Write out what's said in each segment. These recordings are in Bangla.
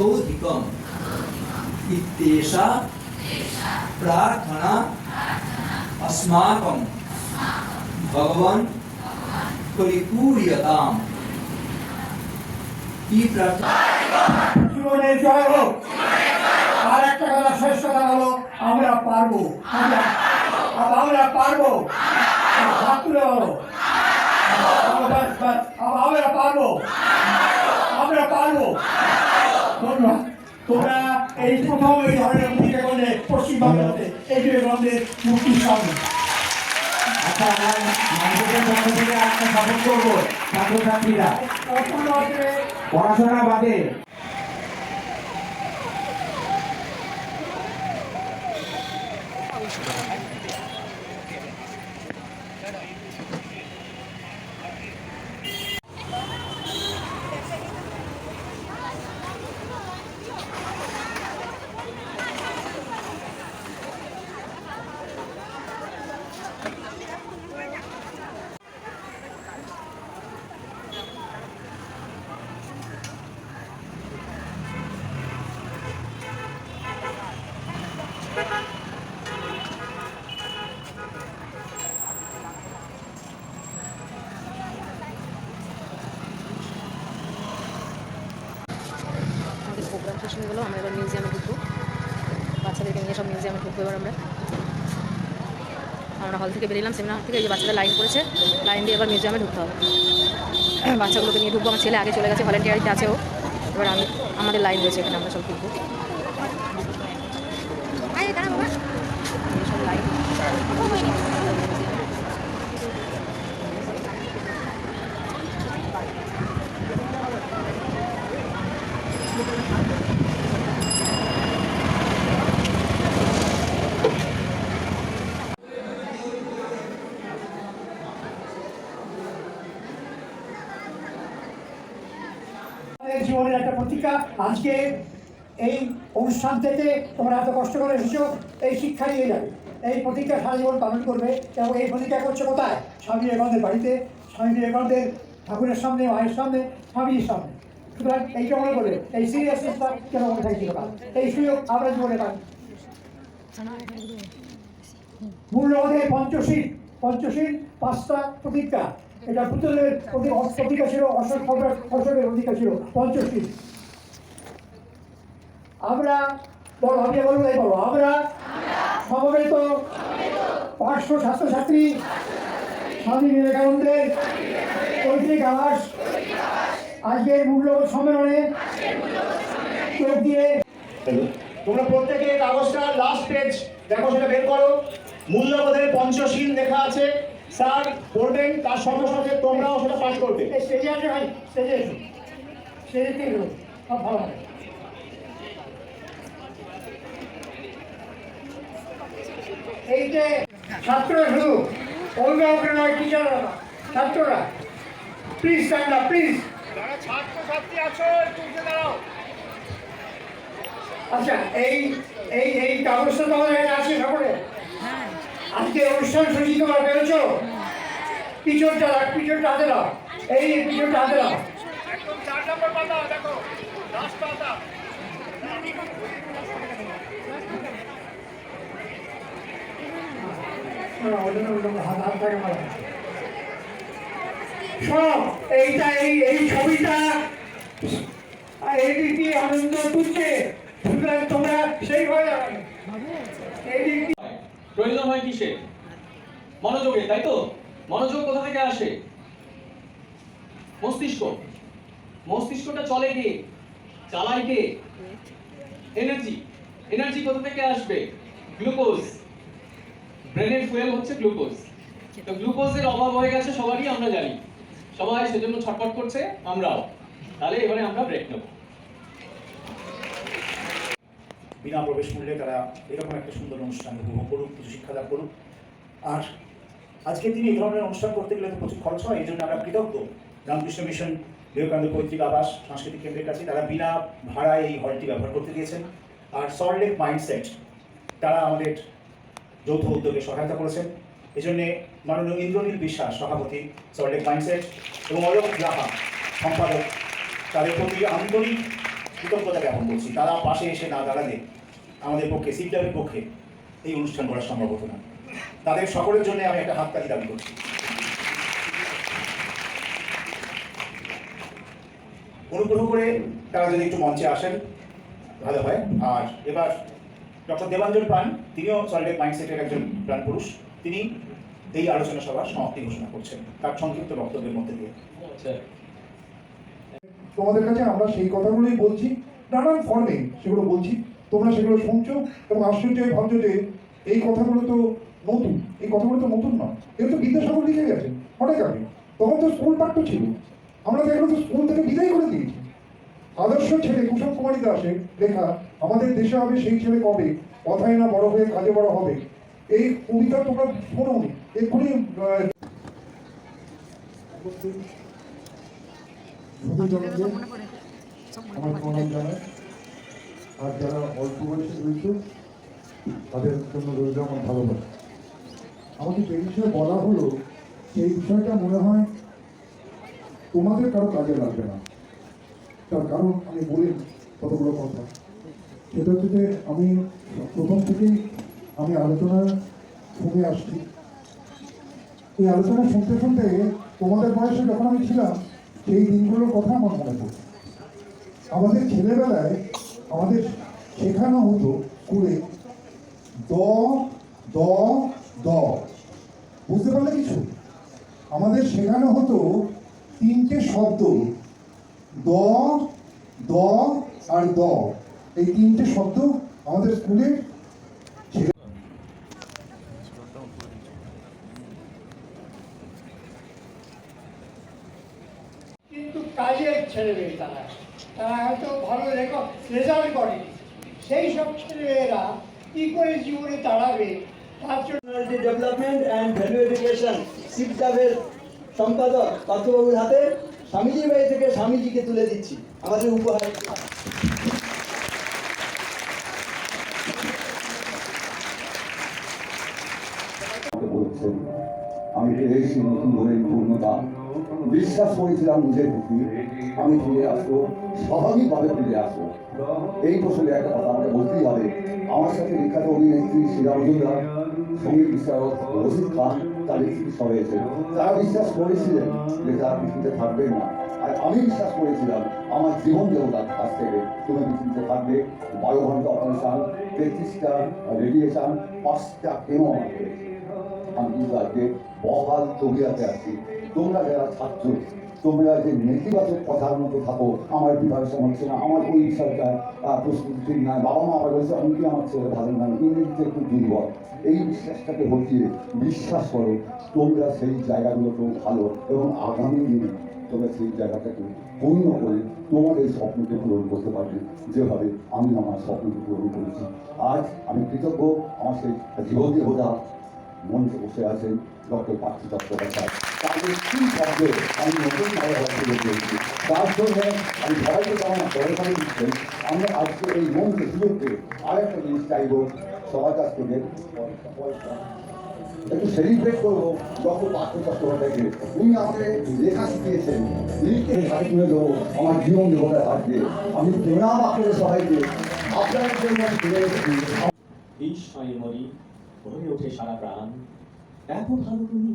ततोधिकम् इत्येषा प्रार्थना अस्माकं भगवान् परिपूर्यताम् কি প্রার্থনা জীবনের জয় হোক আর একটা কথা শেষ কথা হলো আমরা পারবো আমরা আব- আমরা পারবো হাত তুলে বলো আব- বাস, বাস, আব- আমরা পারবো আমরা পারবো ধন্যবাদ তোমরা এই প্রথম এই ধরনের ভূমিকা করলে পশ্চিমবাংলাতে এই গন্ধের মুক্তির সামনে। আচ্ছা মানুষের পক্ষ থেকে একটা সাপোর্ট করব পড়াশোনা বাদে প্রোগ্রাম শেষ হয়ে গেলো আমরা এবার মিউজিয়ামে ঢুকবো বাচ্চাদেরকে নিয়ে সব মিউজিয়ামে ঢুকবো এবার আমরা আমরা হল থেকে বেরিয়েলাম সেমিনার হল থেকে এই যে বাচ্চারা লাইন করেছে লাইন দিয়ে এবার মিউজিয়ামে ঢুকতে হবে। বাচ্চাগুলোকে নিয়ে ঢুকবো আমার ছেলে আগে চলে গেছে ভলেন্টিয়ারিতে আছে ও। এবার আমি আমাদের লাইন রয়েছে এখানে আমরা সব ঢুকবো। সব লাইন আমাদের জীবনের একটা প্রতীক্ষা আজকে এই অনুষ্ঠান থেকে তোমরা এত কষ্ট করে এসেছ, এই শিক্ষা নিয়ে যাবে, এই প্রতিজ্ঞা সারা জীবন পালন করবে এবং এই প্রতিজ্ঞা করছে কোথায়? স্বামী বিবেকানন্দের বাড়িতে, স্বামী বিবেকানন্দের ঠাকুরের সামনে, মায়ের সামনে, স্বামীর সামনে। সুতরাং এইটা মনে করবে এই সিরিয়াসনেসটা কেন মনে কাল এই সুযোগ আমরা জীবনে পাই। মূল্যবোধের পঞ্চশীল পঞ্চশীল পাঁচটা প্রতিজ্ঞা। এটা পুতুলের প্রতি প্রতিজ্ঞা ছিল, অশোক অশোকের প্রতিজ্ঞা ছিল, পঞ্চশীল। আমরা বলো আমি বলব তাই বলো আমরা সমবেত পাঁচশো ছাত্রছাত্রী স্বামী বিবেকানন্দের পৈতৃক আবাস আজকের মূল্যবোধ সম্মেলনে যোগ দিয়ে তোমরা প্রত্যেকে কাগজটা লাস্ট পেজ দেখো সেটা বের করো। মূল্যবোধের পঞ্চশীল লেখা আছে। স্যার পড়বেন তার সঙ্গে সঙ্গে তোমরাও সেটা পাঠ করবে। স্টেজে আছে ভাই স্টেজে এসো। স্টেজে ভালো এই যে ছাত্ররা শুধু অভিভাবকরা নয় টিচাররা ছাত্ররা। প্লিজ স্ট্যান্ড আপ প্লিজ আচ্ছা এই এই এই কাগজটা তোমাদের কাছে আছে সকলে? আজকে অনুষ্ঠান সূচি তোমরা পেয়েছ? পিছনটা পিছনটা হাতে দাও এই পিছনটা হাতে দাও একদম চার নম্বর পাতা দেখো লাস্ট পাতা শোনো, ওই জন্য ওই জন্য হাত হাত থাকে মারা। শোনো প্রয়োজন হয় মনোযোগে, তাই তো? মনোযোগ কোথা থেকে আসে? মস্তিষ্ক। মস্তিষ্কটা চলে কে? চালায় কে? এনার্জি এনার্জি কোথা থেকে আসবে? গ্লুকোজ ব্রেনের ফুয়েল হচ্ছে গ্লুকোজ তো গ্লুকোজের অভাব হয়ে গেছে সবারই, আমরা জানি। সবাই সেজন্য ছটফট করছে, আমরাও। তাহলে এবারে আমরা ব্রেক নেব। বিনা প্রবেশ মূল্যে তারা এরকম একটা সুন্দর অনুষ্ঠান উপভোগ করুক, কিছু শিক্ষালাভ করুক। আর আজকে তিনি এই ধরনের অনুষ্ঠান করতে গেলে তো প্রচুর খরচ হয়, এই জন্য আমরা কৃতজ্ঞ। রামকৃষ্ণ মিশন, বিবেকানন্দ পৈতৃক আবাস, সাংস্কৃতিক কেন্দ্রের কাছে তারা বিনা ভাড়ায় এই হলটি ব্যবহার করতে দিয়েছেন আর সল্টলেক মাইন্ডসেট তারা আমাদের যৌথ উদ্যোগে সহায়তা করেছেন। এজন্যে মাননীয় ইন্দ্রনীল বিশ্বাস, সভাপতি সল্টলেক মাইন্ডসেট এবং অলোক রাহা সম্পাদক, তাদের প্রতি আন্তরিক কৃতজ্ঞতা জ্ঞাপন করছি। তারা পাশে এসে না দাঁড়ালে আমাদের পক্ষে সিপডাবের পক্ষে এই অনুষ্ঠান করা সম্ভব হতো না। তাদের সকলের জন্য আমি একটা হাততালি দাবি করছি। অনুগ্রহ করে তারা যদি একটু মঞ্চে আসেন, ভালো হয়। আর এবার ডক্টর দেবাঞ্জন পান তিনিও সল্টেক মাইন্ডসেটের একজন প্রাণ পুরুষ। তিনি এই আলোচনা সভার সমাপ্তি ঘোষণা করছেন তার সংক্ষিপ্ত বক্তব্যের মধ্যে দিয়ে। আচ্ছা। তোমাদের কাছে আমরা সেই কথাগুলোই বলছি নানান ফর্মে সেগুলো বলছি তোমরা সেগুলো শুনছো এবং আশ্চর্য ভাবছ যে এই কথাগুলো তো নতুন এই কথাগুলো তো নতুন নয় এগুলো তো বিদ্যাসাগর লিখে গেছে অনেক আগে। তখন তো স্কুল পাঠ্য ছিল আমরা তো এগুলো তো স্কুল থেকে বিদায় করে দিয়েছি। আদর্শ ছেলে কুশল কুমারী দাসের লেখা, আমাদের দেশে হবে সেই ছেলে কবে? কথায় না বড় হয়ে কাজে বড় হবে? এই কবিতা তোমরা শোনো এক্ষুনি আমার প্রণাম জানাই আর যারা অল্প বয়সে রয়েছে, তাদের জন্য রইল আমার ভালোবাসা। আমাকে যে বিষয়ে বলা হলো, সেই বিষয়টা মনে হয় তোমাদের কারও কাজে লাগবে না। তার কারণ আমি বলি কতগুলো কথা। সেটা হচ্ছে যে আমি প্রথম থেকেই আমি আলোচনা শুনে আসছি। এই আলোচনা শুনতে শুনতে তোমাদের বয়সে যখন আমি ছিলাম, সেই দিনগুলোর কথা আমার মনে পড়ছে আমাদের ছেলেবেলায় আমাদের শেখানো হতো স্কুলে, দ দ দ। বুঝতে পারলে কিছু? আমাদের শেখানো হতো তিনটে শব্দ। দ দ আর দ। এই তিনটে শব্দ আমাদের স্কুলে কিন্তু কাজের ছেলে মেয়ে তারা তারা হয়তো ভালো রেকর্ড রেজাল্ট করেনি সেই সব ছেলেমেয়েরা কী করে জীবনে দাঁড়াবে? তার জন্য ডেভেলপমেন্ট অ্যান্ড ভ্যালু এডুকেশন সিপটাবের সম্পাদক পার্থবাবুর হাতে স্বামীজির বাড়ি থেকে স্বামীজিকে তুলে দিচ্ছি। আমাদের উপহার আমি পেয়েছি নতুন করে পূর্ণতা। বিশ্বাস করেছিলাম নিজের প্রতি। আমি ফিরে আসব, স্বাভাবিকভাবে ফিরে আসব। এই প্রসঙ্গে একটা কথা আমাকে বলতেই হবে। আমার সাথে বিখ্যাত অভিনেত্রী সিরাজুল্লাহ সংগীত বিষয়ক রশিদ খান তাদের চিকিৎসা হয়েছে। তারা বিশ্বাস করেছিলেন যে তারা পৃথিবীতে থাকবে না। আর আমি বিশ্বাস করেছিলাম, আমার জীবন দেবতার কাছ থেকে তুমি পৃথিবীতে থাকবে। বারো ঘণ্টা অপারেশন, তেত্রিশটা রেডিয়েশন পাঁচটা কেমো আমার আমি কিন্তু আজকে বহাল তবিয়াতে আছি। তোমরা যারা ছাত্র তোমরা যে নেতিবাচক কথার মতো থাকো, আমার প্রিপারেশন হচ্ছে না, আমার ওই বিষয়টা প্রস্তুতি ঠিক না বাবা মা আবার বলছে, আমি কি আমার ছেলে ভালো না? ইংরেজিতে একটু দুর্বল। এই বিশ্বাসটাকে হটিয়ে বিশ্বাস করো, তোমরা সেই জায়গাগুলোকেও ভালো এবং আগামী দিনে তোমরা সেই জায়গাটাকে পূর্ণ করে তোমার এই স্বপ্নকে পূরণ করতে পারবে। যেভাবে আমি আমার স্বপ্নকে পূরণ করেছি। আজ আমি কৃতজ্ঞ, আমার সেই জীবন দেবতা মঞ্চে বসে আছেন ডক্টর পার্থ চট্টোপাধ্যায়। তাদের কি শব্দে আমি নতুনভাবে হস্তক্ষেপ করেছি। তার জন্য আমি সবাইকে যেমন সরকারি দিচ্ছেন আমরা আজকে এই মঞ্চে সুযোগ পেয়ে আরেকটা জিনিস চাইব সবার কাছ থেকে একটু সেলিব্রেট করব ডক্টর পার্থ চট্টোপাধ্যায়কে। উনি আমাকে লেখা শিখিয়েছেন, লিখে হাতে তুলে দেবো আমার জীবন দেবতার হাত দিয়ে। আমি প্রণাম আপনাদের সবাইকে। আপনাদের জন্য আমি ফিরে এসেছি এই স্বয়ংময়ী ভরে ওঠে সারা প্রাণ। এত ভালো তুমি।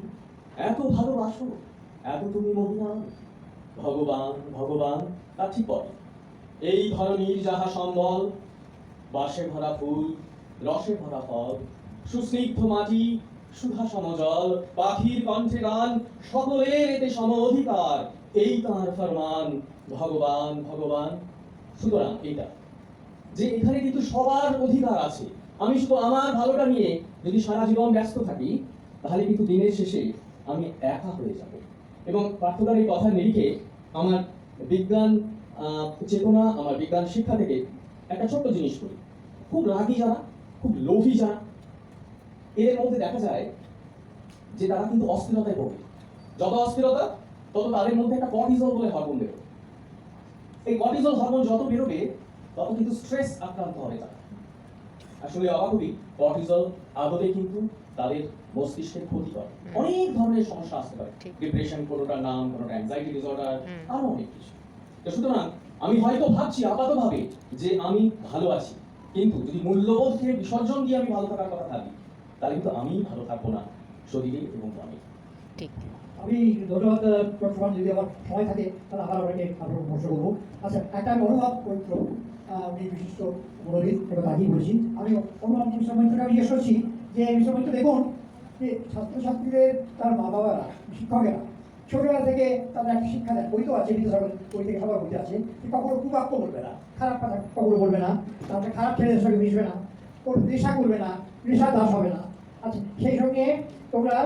এত ভালোবাসো, এত তুমি মহিয়ান ভগবান ভগবান তার ঠিক এই ধরনীর যাহা সম্বল, বাসে ভরা ফুল, রসে ভরা ফল, সুস্নিগ্ধ মাটি, সুধা সমজল, পাখির কণ্ঠে গান, সকলের এতে সম অধিকার, এই তাঁর ফরমান। ভগবান ভগবান, সুতরাং এইটা। যে এখানে কিন্তু সবার অধিকার আছে। আমি শুধু আমার ভালোটা নিয়ে যদি সারা জীবন ব্যস্ত থাকি, তাহলে কিন্তু দিনের শেষে আমি একা হয়ে যাব। এবং পার্থদার এই কথার নিরিখে আমার বিজ্ঞান চেতনা, আমার বিজ্ঞান শিক্ষা থেকে একটা ছোট্ট জিনিস করি। খুব রাগী যারা, খুব লোভী যারা, এদের মধ্যে দেখা যায় যে তারা কিন্তু অস্থিরতায় পড়ে যত অস্থিরতা, তত তাদের মধ্যে একটা কর্টিজল বলে হরমোন বেরোবে এই কর্টিজল হরমোন যত বেরোবে, তত কিন্তু স্ট্রেস আক্রান্ত হবে তারা। আসলে অবাকই কর্টিজল আদতে কিন্তু তাদের মস্তিষ্কের ক্ষতি করে অনেক ধরনের সমস্যা আসতে পারে। ডিপ্রেশন কোনোটার নাম কোনোটা অ্যাংজাইটি ডিসঅর্ডার আরও অনেক কিছু। তো সুতরাং আমি হয়তো ভাবছি আপাতভাবে যে আমি ভালো আছি। কিন্তু যদি মূল্যবোধকে বিসর্জন দিয়ে আমি ভালো থাকার কথা ভাবি তাহলে কিন্তু আমি ভালো থাকব না শরীরে এবং মনে। ঠিক। আমি ধন্যবাদ প্রথম যদি আমার সময় থাকে তাহলে আবার অনেকে আপনার পরামর্শ করব। আচ্ছা একটা আমি অনুভব পবিত্র উনি বিশিষ্ট মনোবিদ এবং আগেই বলছি। আমি অনুভব মিশ্র আমি জিজ্ঞেস করছি যে মিশ্র দেখুন যে ছাত্রছাত্রীদের, তার মা বাবারা শিক্ষকেরা। ছোটবেলা থেকে তাদের একটা শিক্ষা দেয়। বই তো আছে বিদ্যাসাগর বই থেকে সবার বইতে আছে। যে কখনো কুবাক্য বলবে না, খারাপ কথা কখনো বলবে না। তারপরে খারাপ ছেলেদের সঙ্গে মিশবে না। কোনো নেশা করবে না, নেশা দাস হবে না। আচ্ছা সেই সঙ্গে তোমরা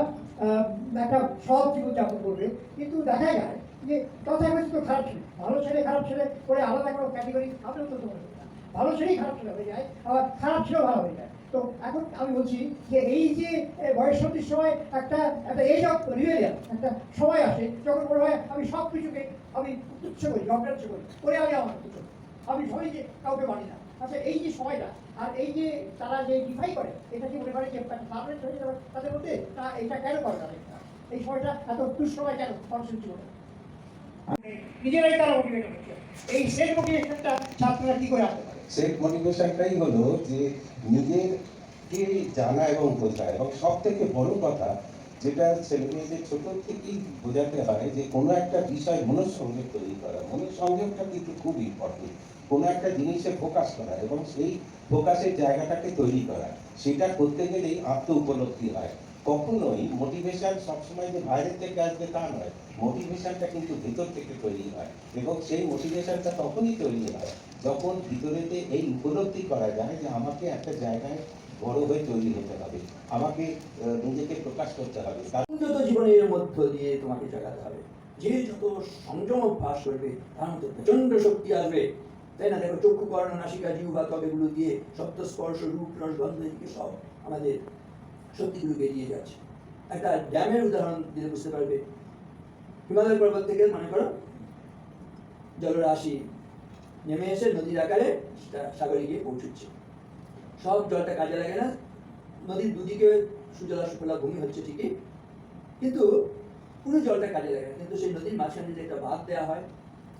একটা সৎ জীবনযাপন করবে। কিন্তু দেখা যায় যে তথাকথিত খারাপ ছেলে, ভালো ছেলে, খারাপ ছেলে করে আলাদা কোনো ক্যাটেগরি আমিও তো ভালো ছেলেই খারাপ ছেলে হয়ে যায়, আবার খারাপ ছেলেও ভালো হয়ে যায়। তো এখন আমি বলছি যে এই যে বয়সন্ধির সময় একটা একটা এজ অফ রিভেলিয়ান একটা সময় আসে, যখন মনে হয় আমি সব কিছুকে আমি তুচ্ছ করি, অগ্রাহ্য করি, করে আমি আমার তুচ্ছ। আমি সবাইকে কাউকে মানি না। আচ্ছা এই যে সময়টা, আর এই যে তারা যে ডিফাই করে, এটা কি মনে করে যে পারমানেন্ট হয়ে যাবে তাদের মধ্যে? তা এটা কেন করে এটা? এই সময়টা এত দুঃসময় কেন মানুষের জীবনে? নিজেরাই তারা মোটিভেট হচ্ছে। এই সেট মোটিভেশনটা ছাত্ররা কি করে আসতে পারে সেলফ মোটিভেশনটাই হলো যে নিজেকে জানা এবং বোঝা। এবং সব থেকে বড় কথা যেটা ছেলেমেয়েদের ছোট থেকেই বোঝাতে হয় যে কোনো একটা বিষয় মনের সংযোগ তৈরি করা। মনের সংযোগটা কিন্তু খুব ইম্পর্টেন্ট কোনো একটা জিনিসে ফোকাস করা এবং সেই ফোকাসের জায়গাটাকে তৈরি করা। সেটা করতে গেলেই আত্ম উপলব্ধি হয়। কখনোই মোটিভেশন সবসময় যে বাইরের থেকে আসবে তা নয় মোটিভেশনটা কিন্তু ভেতর থেকে তৈরি হয় এবং সেই মোটিভেশনটা তখনই তৈরি হয় যখন ভিতরেতে এই উপলব্ধি করা যায় যে আমাকে একটা জায়গায় বড় হয়ে তৈরি হতে হবে, আমাকে নিজেকে প্রকাশ করতে হবে। সংযত জীবনের মধ্য দিয়ে তোমাকে জাগাতে হবে। যে যত সংযম অভ্যাস করবে, তার মধ্যে প্রচণ্ড শক্তি আসবে। তাই না? দেখো চক্ষু কর্ণ নাসিকা, জিহ্বা ত্বক এগুলো দিয়ে শব্দ স্পর্শ রূপ, রস, গন্ধ সব আমাদের শক্তিগুলো বেরিয়ে যাচ্ছে। একটা ড্যামের উদাহরণ দিলে বুঝতে পারবে। হিমালয় পর্বত থেকে মনে করো জলরাশি নেমে এসে নদীর আকারে সাগরে গিয়ে পৌঁছচ্ছে। সব জলটা কাজে লাগে না। নদীর দুদিকে সুজলা সুফলা ভূমি হচ্ছে ঠিকই। কিন্তু পুরো জলটা কাজে লাগে না। কিন্তু সেই নদীর মাঝখানে যদি একটা বাঁধ দেওয়া হয়,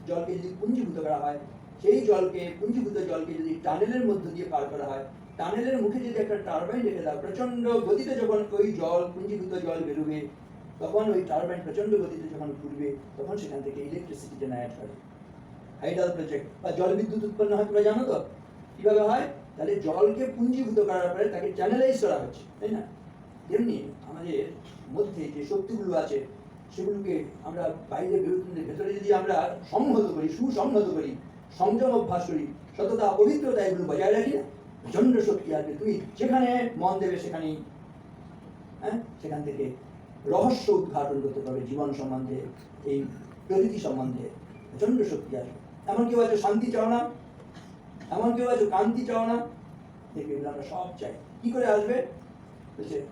জলকে যদি পুঞ্জীভূত করা হয়, সেই জলকে, পুঞ্জীভূত জলকে যদি টানেলের মধ্য দিয়ে পার করা হয় টানেলের মুখে যদি একটা টারবাইন রেখে দাও প্রচণ্ড গতিতে যখন ওই জল, পুঞ্জীভূত জল বেরোবে, তখন ওই টারবাইন প্রচণ্ড গতিতে যখন ঘুরবে, তখন সেখান থেকে ইলেকট্রিসিটি জেনারেট হবে হাইডাল প্রজেক্ট বা জল বিদ্যুৎ উৎপন্ন হয়, তোমরা জানো তো? কীভাবে হয়? তাহলে জলকে পুঞ্জীভূত করার পরে তাকে চ্যানেলাইজ করা হচ্ছে, তাই না? তেমনি আমাদের মধ্যে যে শক্তিগুলো আছে, সেগুলোকে আমরা বাইরে বেরোতে ভেতরে যদি আমরা সংহত করি, সুসংহত করি, সংযম অভ্যাস করি, সততা, পবিত্রতা এগুলো বজায় রাখি না? প্রচণ্ড শক্তি আসবে। তুই যেখানে মন দেবে সেখানেই হ্যাঁ? সেখান থেকে রহস্য উদ্ঘাটন করতে পারবে জীবন সম্বন্ধে, এই প্রকৃতি সম্বন্ধে। প্রচণ্ড শক্তি আসবে। এমন কেউ আছে শান্তি চাও না? এমন কেউ আছে কান্তি চাও না? দেখবে আমরা সব চাই। কি করে আসবে?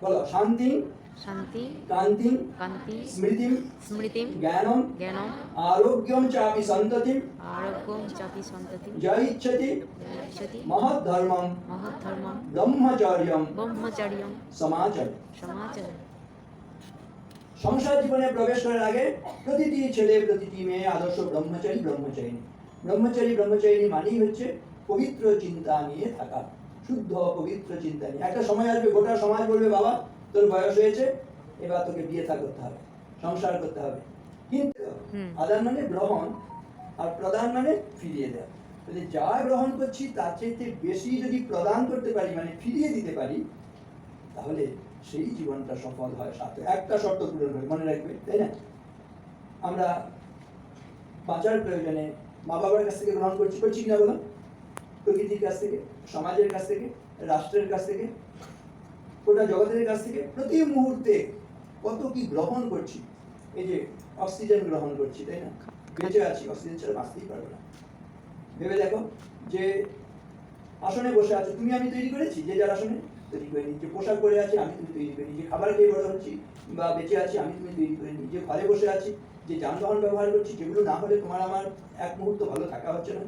বলো, শান্তি শান্তি কান্তি কান্তি স্মৃতিম স্মৃতিম জ্ঞানম জ্ঞানম আরোগ্যম চাপি সন্ততিম আরোগ্যম চাপি সন্ততি যা ইচ্ছতি ইচ্ছতি মহৎ ধর্মম মহদ্ধর্মম ব্রহ্মচর্যম ব্রহ্মচার্যম সমাচার সমাচার সংসার জীবনে প্রবেশ করার আগে প্রতিটি ছেলে প্রতিটি মেয়ে আদর্শ ব্রহ্মচারী ব্রহ্মচারিণী। ব্রহ্মচারী ব্রহ্মচারিণী মানেই হচ্ছে পবিত্র চিন্তা নিয়ে থাকা শুদ্ধ পবিত্র চিন্তা নিয়ে। একটা সময় আসবে গোটা সমাজ বলবে বাবা তোর বয়স হয়েছে এবার তোকে বিয়ে থা করতে হবে সংসার করতে হবে। কিন্তু। আদান মানে গ্রহণ আর প্রদান মানে ফিরিয়ে দেওয়া। তাহলে যা গ্রহণ করছি তার চাইতে বেশি যদি প্রদান করতে পারি মানে ফিরিয়ে দিতে পারি তাহলে সেই জীবনটা সফল হয় সাথে। একটা শর্ত পূরণ হয় মনে রাখবে তাই না? আমরা বাঁচার প্রয়োজনে মা বাবার কাছ থেকে গ্রহণ করছি করছি কিনা বলো প্রকৃতির কাছ থেকে সমাজের কাছ থেকে রাষ্ট্রের কাছ থেকে? গোটা জগতের কাছ থেকে প্রতি মুহূর্তে কত কি গ্রহণ করছি? এই যে অক্সিজেন গ্রহণ করছি, তাই না? বেঁচে আছি, অক্সিজেন ছাড়া বাঁচতেই পারব না। ভেবে দেখো যে আসনে বসে আছো, তুমি আমি তৈরি করেছি? যে যার আসনে তৈরি করে নিই যে পোশাক পরে আছি, আমি তুমি তৈরি করি যে খাবার খেয়ে বড় হচ্ছি বা বেঁচে আছি, আমি তুমি তৈরি করে নি, যে ঘরে বসে আছি, যে যানবাহন ব্যবহার করছি, যেগুলো না হলে তোমার আমার এক মুহূর্ত ভালো থাকা হচ্ছে না।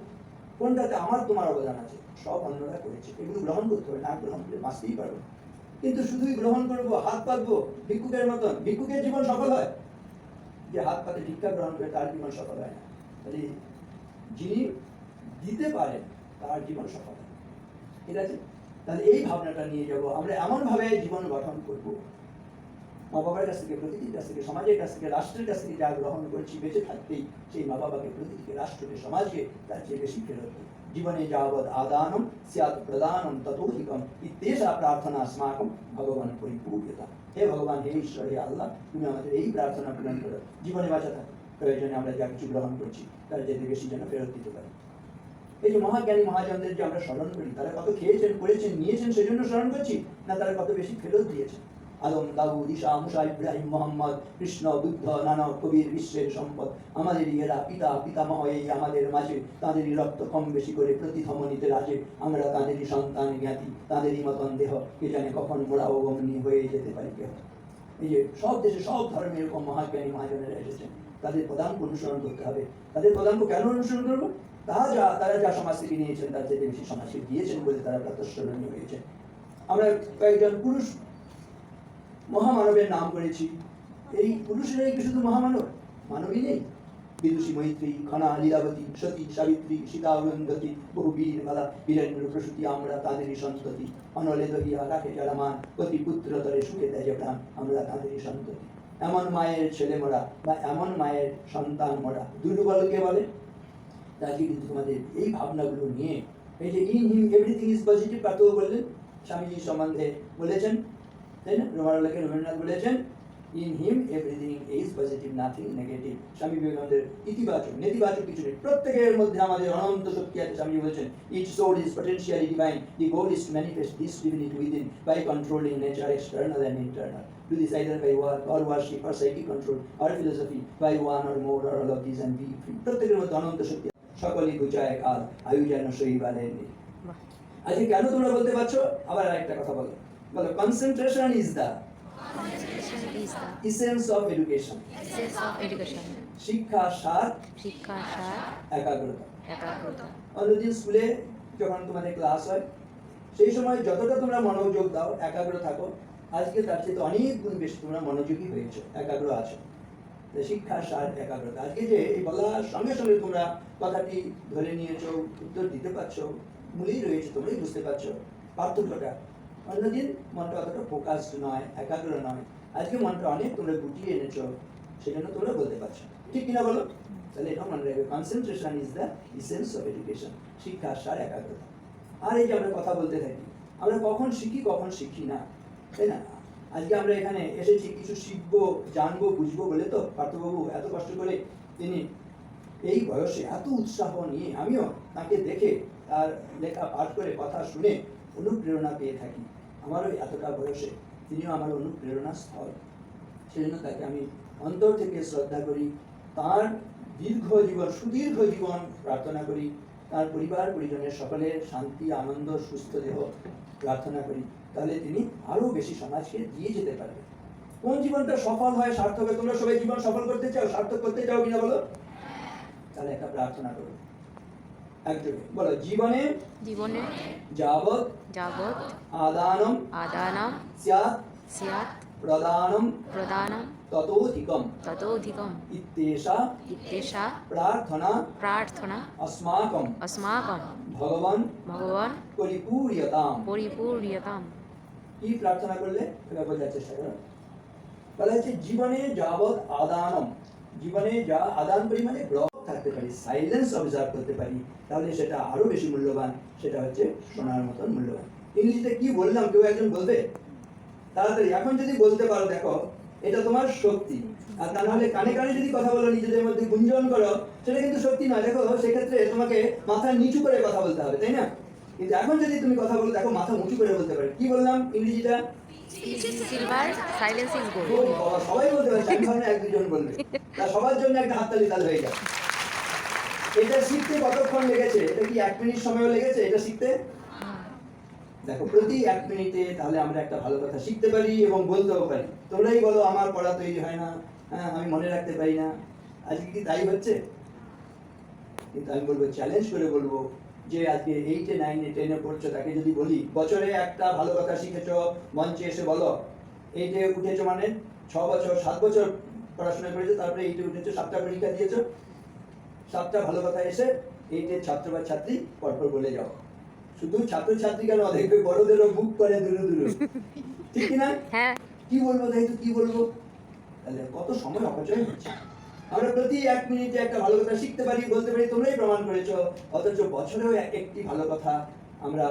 কোনটাতে আমার তোমার অবদান আছে? সব অন্যরা করেছে। এগুলো গ্রহণ করতে হবে, না গ্রহণ করে বাঁচতেই পারবে না। কিন্তু শুধুই গ্রহণ করব, হাত পাতবো ভিক্ষুকের মতন। ভিক্ষুকের জীবন সফল হয়? যে হাত পাতে ভিক্ষা গ্রহণ করে তার জীবন সফল হয় না। তাহলে যিনি দিতে পারেন, তার জীবন সফল হয়। ঠিক আছে? তাহলে এই ভাবনাটা নিয়ে যাব। আমরা এমনভাবে জীবন গঠন করব। মা বাবার কাছ থেকে প্রতিটির কাছ থেকে, সমাজের কাছ থেকে, রাষ্ট্রের কাছ থেকে যা গ্রহণ করছি, বেঁচে থাকতেই সেই মা বাবাকে প্রতিটিকে রাষ্ট্রকে সমাজকে তার চেয়ে বেশি ফেরত দিই। জীবনে যাবৎ আদানম স্যাৎ প্রদানম ততোধিকম ইত্যেষা প্রার্থনা अस्माकं ভগবান পরিপূর্ণতা হে ভগবান হে ঈশ্বর হে আল্লাহ তুমি আমাদের এই প্রার্থনা পূরণ করো জীবনে বাঁচা থাকো প্রয়োজনে আমরা যা কিছু গ্রহণ করছি তার যেতে বেশি যেন ফেরত দিতে পারি এই যে মহাজ্ঞানী মহাজনদের যে আমরা স্মরণ করি তারা কত খেয়েছেন করেছেন নিয়েছেন সেজন্য স্মরণ করছি না তারা কত বেশি ফেরত দিয়েছেন আদম দাউদ, ঈশা, মুসা, ইব্রাহিম, মোহাম্মদ, কৃষ্ণ, বুদ্ধ, নানক, কবির, বিশ্বের সম্পদ। আমাদের এরা পিতা পিতামহ এই আমাদের মাঝে। তাঁদেরই রক্ত কম বেশি করে প্রতি ধমনীতে রাজে। আমরা তাঁদেরই সন্তান জ্ঞাতি, তাঁদেরই মতন দেহ। কে জানে কখন মোড়া ও অমনি হয়ে যেতে পারি কেহ এই যে সব দেশে সব ধর্মে এরকম মহাজ্ঞানী মহাজনেরা এসেছেন। তাদের পদাঙ্ক অনুসরণ করতে হবে। তাদের পদাঙ্ক কেন অনুসরণ করব? তারা যা তারা যা সমাজ থেকে নিয়েছেন, তার চেয়ে বেশি সমাজকে দিয়েছেন বলে তারা প্রাতঃস্মরণীয় হয়েছে আমরা কয়েকজন পুরুষ মহামানবের নাম করেছি। এই পুরুষেরাই কি শুধু মহামানব? মানবই নেই। বিদুষী মৈত্রী খনা লীলাবতী, সতী, সাবিত্রী সীতা বহু বীর মালা, বীরেন্দ্র প্রসূতি, আমরা তাদেরই সন্ততি। অনলে দহিয়া রাখে যারা মান অতি পুত্র তরে সুখে দেয় প্রাণ, আমরা তাদেরই সন্ততি। এমন মায়ের ছেলে মোরা বা এমন মায়ের সন্তান মোরা দুর্বলকে বলে? আজকে কিন্তু তোমাদের এই ভাবনাগুলো নিয়ে, এই যে in him everything is positive পার্থক্য বললেন? স্বামীজি সম্বন্ধে বলেছেন তাই না রবীন্দ্রনাথকে রবীন্দ্রনাথ বলেছেন in him everything is positive nothing negative Swami বিবেকানন্দের ইতিবাচক, নেতিবাচক কিছু নেই। প্রত্যেকের মধ্যে আমাদের অনন্ত শক্তি আছে, স্বামী বলেছেন each soul is potentially divine the goal is to manifest this divinity within by controlling nature external and internal Do this either by work or worship or psychic control or philosophy, by one or more or all of these and be free. প্রত্যেকের মধ্যে অনন্ত শক্তি আছে। সকলই গুচায় কাল, আয়ু যেন শৈবালের আজকে কেন তোমরা বলতে পারছ? আবার আরেকটা কথা বলো। বলো concentration is the essence of education sense of education শিক্ষা সার শিক্ষা সার একাগ্রতা একাগ্রতা অন্যদিন স্কুলে যখন তোমাদের ক্লাস হয় সেই সময় যতটা তোমরা মনোযোগ দাও একাগ্র থাকো আজকে তার চেয়ে অনেক গুণ বেশি তোমরা মনোযোগী হয়েছো একাগ্র আছো। শিক্ষা সার একাগ্রতা। আজকে যে এই বলার সঙ্গে সঙ্গে তোমরা কথাটি ধরে নিয়েছো উত্তর দিতে পারছ মূলেই রয়েছে তোমরাই বুঝতে পারছ। পার্থক্যটা অন্যদিন মনটা অতটা ফোকাসড নয়, একাগ্র নয়। আজকে মনটা অনেক তোমরা গুটিয়ে এনেছো, সেজন্য তোমরা বলতে পারছ। ঠিক কিনা বলো? তাহলে এটা মনে রাখবে concentration is the essence of education শিক্ষা, সার, একাগ্রতা। আর এই যে আমরা কথা বলতে থাকি, আমরা কখন শিখি কখন শিখি না, তাই না? আজকে আমরা এখানে এসেছি, কিছু শিখব, জানব, বুঝব বলে তো পার্থবাবু এত কষ্ট করে তিনি এই বয়সে এত উৎসাহ নিয়ে, আমিও তাকে দেখে তার লেখা পাঠ করে কথা শুনে অনুপ্রেরণা পেয়ে থাকি। আমারও এতটা বয়সে তিনিও আমার অনুপ্রেরণা স্থল। সেজন্য তাকে আমি অন্তর থেকে শ্রদ্ধা করি, তার দীর্ঘ জীবন, সুদীর্ঘ জীবন প্রার্থনা করি, তার পরিবার, পরিজনের সকলের শান্তি, আনন্দ, সুস্থ দেহ প্রার্থনা করি। তাহলে তিনি আরও বেশি সমাজকে দিয়ে যেতে পারবেন। কোন জীবনটা সফল হয়, সার্থক? তোমরা সবাই জীবন সফল করতে চাও, সার্থক করতে চাও কিনা বলো? তাহলে একটা প্রার্থনা করো। একদম বলো জীবনে জীবনে যাবৎ যাবৎ আদানম আদানম স্যাৎ স্যাৎ প্রদানম প্রদানম ততোধিকম ততোধিকম ইত্যেষা ইত্যেষা প্রার্থনা প্রার্থনা অস্মাকম অস্মাকম ভগবান ভগবান পরিপূর্যতাম পরিপূর্যতাম কি প্রার্থনা করলে? এটা বোঝার চেষ্টা করো। বলা হচ্ছে জীবনে যাবৎ আদানম। জীবনে যা আদান করি মানে ব্লক থাকতে পারি সাইলেন্স অবজার্ভ করতে পারি, তাহলে সেটা আরও বেশি মূল্যবান, সেটা হচ্ছে সোনার মতন মূল্যবান। ইংরেজিতে কি বললাম, কেউ একজন বলবে? তাড়াতাড়ি, এখন যদি বলতে পারো, দেখো, এটা তোমার শক্তি। আর তা নাহলে কানে কানে যদি কথা বলো, নিজেদের মধ্যে গুঞ্জন করো, সেটা কিন্তু শক্তি না দেখো, সেক্ষেত্রে তোমাকে মাথা নিচু করে কথা বলতে হবে, তাই না? কিন্তু এখন যদি তুমি কথা বলো, দেখো, মাথা উঁচু করে বলতে পারে। কি বললাম ইংরেজিটা? দেখো, প্রতি এক মিনিটে তাহলে আমরা একটা ভালো কথা শিখতে পারি এবং বলতেও পারি। তোমরাই বলো, আমার পড়া তৈরি হয় না হ্যাঁ আমি মনে রাখতে পারি না। আজকে কি তাই হচ্ছে? কিন্তু আমি বলব চ্যালেঞ্জ করে বলব যে আজকে এইটে নাইনে টেনে পড়ছো তাকে যদি বলি বছরে একটা ভালো কথা শিখেছো মঞ্চে এসে বলো। এইটে উঠেছো মানে? ছ বছর সাত বছর পড়াশোনা করেছ তারপরে এইটে উঠেছো সাতটা পরীক্ষা দিয়েছ। সাতটা ভালো কথা এসে এইটের ছাত্র বা ছাত্রী পরপর বলে যাও। শুধু ছাত্রছাত্রী কেন? দেখবে বড়দেরও বুক করে দূরে দূরে। ঠিক কি না? হ্যাঁ। কি বলব তাই তো কি বলব? তাহলে কত সময় অপচয় হচ্ছে? আমরা প্রতি এক মিনিটে একটা ভালো কথা শিখতে পারি বলতে পারি তোমরাই প্রমাণ করেছ। অথচ বছরেও এক একটি ভালো কথা আমরা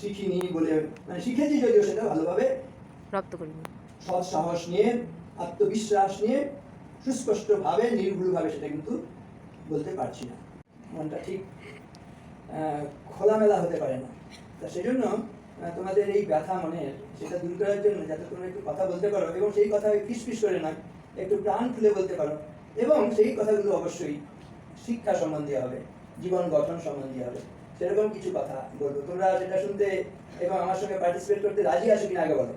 শিখিনি বলে মানে শিখেছি যদিও সেটা ভালোভাবে। রক্ত করিনি। সৎ সাহস নিয়ে আত্মবিশ্বাস নিয়ে সুস্পষ্টভাবে নির্ভুলভাবে সেটা কিন্তু বলতে পারছি না। মনটা ঠিক খোলামেলা হতে পারে না। তা সেই জন্য তোমাদের এই ব্যথা মনের সেটা দূর করার জন্য যাতে তোমরা একটু কথা বলতে পারো এবং সেই কথা ফিস ফিস করে নয় একটু প্রাণ খুলে বলতে পারো। এবং সেই কথাগুলো অবশ্যই শিক্ষা সম্বন্ধে হবে জীবন গঠন সম্বন্ধে হবে। সেরকম কিছু কথা বলব। তোমরা সেটা শুনতে এবং আমার সঙ্গে পার্টিসিপেট করতে রাজি আছো কিনা আগে বলো?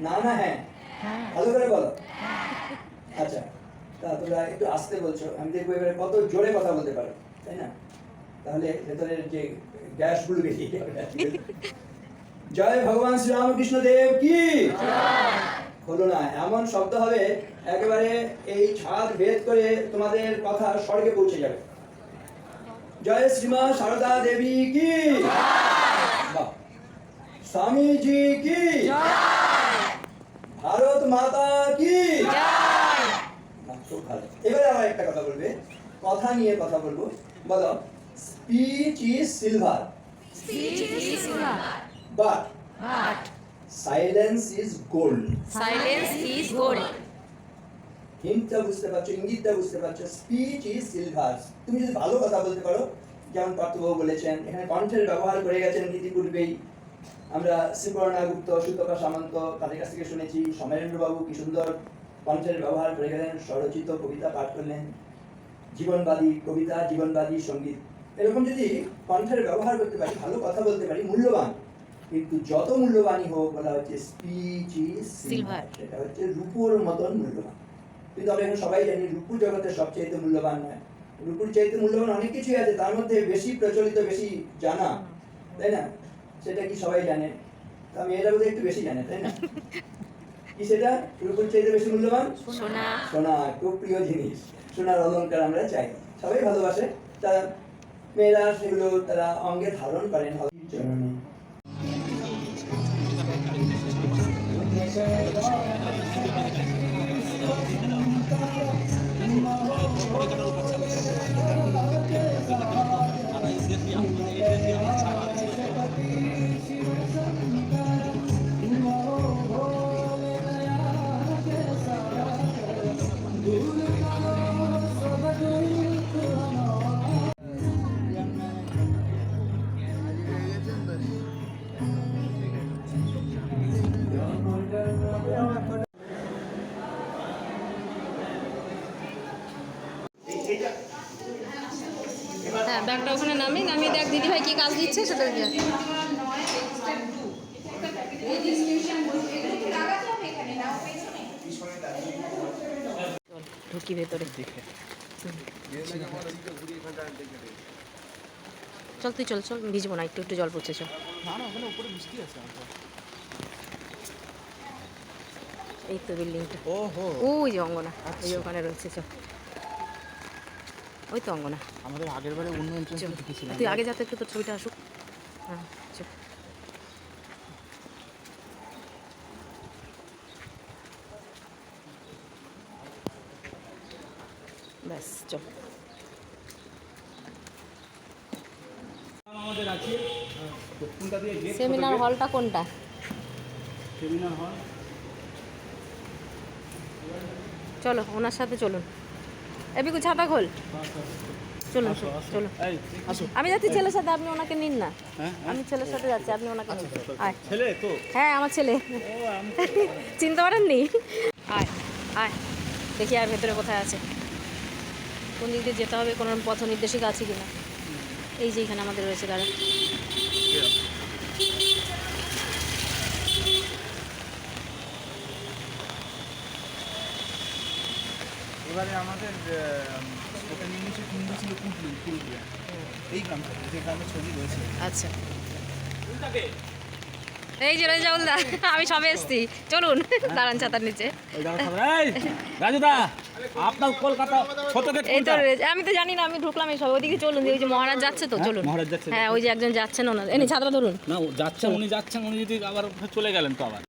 না না হ্যাঁ। ভালো করে বলো। আচ্ছা তা তোমরা একটু আসতে বলছো আমি দেখব এবারে কত জোরে কথা বলতে পারো তাই না? তাহলে ভেতরের যে গ্যাসগুলো বেরিয়ে যাবে। জয় ভগবান শ্রীরামকৃষ্ণ দেব কি হলো না। এমন শব্দ হবে একেবারে এই ছাদ ভেদ করে তোমাদের কথা স্বর্গে পৌঁছে যাবে। জয় শ্রীমা সারদা দেবী কি? স্বামীজি কি? ভারত মাতা কি? এবারে আমার একটা কথা বলবে। কথা নিয়ে কথা বলব। বলো speech is silver. But. But. Silence is gold silence is gold হিন্টটা বুঝতে পারছ ইঙ্গিতটা বুঝতে পারছ স্পিচ ইজ সিলভার তুমি যদি ভালো কথা বলতে পারো যেমন পার্থবাবু বলেছেন এখানে কণ্ঠের ব্যবহার করে গেছেন ইতিপূর্বেই। আমরা শ্রীপর্ণা গুপ্ত সুতপা সামন্ত তাদের কাছ থেকে শুনেছি সমরেন্দ্র বাবু কি সুন্দর কণ্ঠের ব্যবহার করে গেলেন স্বরচিত কবিতা পাঠ করলেন। জীবনবাদী কবিতা জীবনবাদী সংগীত। এরকম যদি কণ্ঠের ব্যবহার করতে পারি ভালো কথা বলতে পারি মূল্যবান। কিন্তু যত মূল্যবানই হোক বলা হচ্ছে স্পিচ ইজ সিলভার সেটা হচ্ছে রূপোর মতন মূল্যবান। কিন্তু আমরা এখন সবাই জানি রূপু জগতের সবচেয়ে মূল্যবান নয়। রূপুর চাইতে মূল্যবান অনেক কিছুই আছে তার মধ্যে বেশি প্রচলিত বেশি জানা তাই না? সেটা কি সবাই জানে? তা মেয়েরা বোধহয় একটু বেশি জানে তাই না? কি সেটা? রূপুর চাইতে বেশি মূল্যবান? সোনা। সোনা খুব প্রিয় জিনিস। সোনার অলংকার আমরা চাই। সবাই ভালোবাসে। তা মেয়েরা সেগুলো তারা অঙ্গে ধারণ করেন। Thank you. ব্যাগটা ওখানে নামি নামিয়ে দেখ দিদি ভাই কি কাজ দিচ্ছে সেটা দিয়ে ঢুকি ভেতরে। চল তুই চল চল ভিজবো না একটু একটু জল পড়ছে চল। এই তো বিল্ডিংটা ওই যে অঙ্গনা ওই ওখানে রয়েছে চল। ওই তো অঙ্গনা। আমাদের আগের বারে উন্নয়ন চল তুই আগে যাতে একটু তোর ছবিটা আসুক। হ্যাঁ চল। ব্যাস চল। আমাদের আছে কোনটা দিয়ে সেমিনার হলটা কোনটা? Seminar hall. চলো ওনার সাথে চলুন। এবিকু ছাতা খোল। চলুন চলুন আমি যাচ্ছি ছেলের সাথে আপনি ওনাকে নিন না। হ্যাঁ আমি ছেলের সাথে যাচ্ছি আপনি ওনাকে নিন। আয়। ছেলে তো? হ্যাঁ আমার ছেলে। চিনতে পারেননি? আয় আয়। দেখি আর ভেতরে কোথায় আছে। কোন দিক দিয়ে যেতে হবে কোনো পথ নির্দেশিকা আছে কিনা? এই যে এখানে আমাদের রয়েছে দাঁড়া এবারে আমাদের ওটা ছিল পুরুলিয়া এই গ্রামটা যে গ্রামের ছবি রয়েছে। আচ্ছা। এই যে দা আমি সবে এসছি। চলুন দাঁড়ান ছাতার নিচে। রাজুদা আপনার কলকাতা এই তো আমি তো জানি না আমি ঢুকলাম এই সব ওইদিকে চলুন ওই যে মহারাজ যাচ্ছে তো চলুন। মহারাজ যাচ্ছে। হ্যাঁ ওই যে একজন যাচ্ছেন ওনার। এনে ছাত্রা ধরুন। না যাচ্ছেন উনি যাচ্ছেন উনি যদি আবার চলে গেলেন তো আবার।